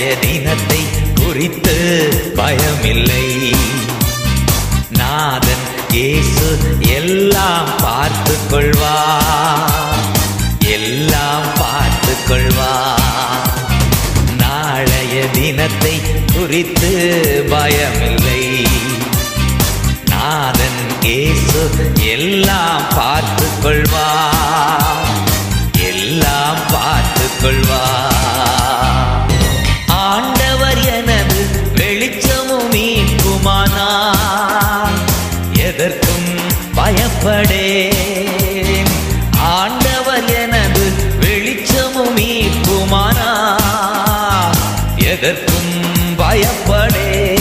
நாளைய தினத்தை குறித்து பயமில்லை. நாதன் இயேசு எல்லாம் பார்த்து கொள்வா எல்லாம் பார்த்து கொள்வா நாளைய தினத்தை குறித்து பயமில்லை. நாதன் இயேசு எல்லாம் பார்த்து கொள்வா எல்லாம் பார்த்து கொள்வா எதற்கும் பயப்படேன். ஆண்டவர் எனது வெளிச்சமும் ஈர்க்குமானா எதற்கும் பயப்படே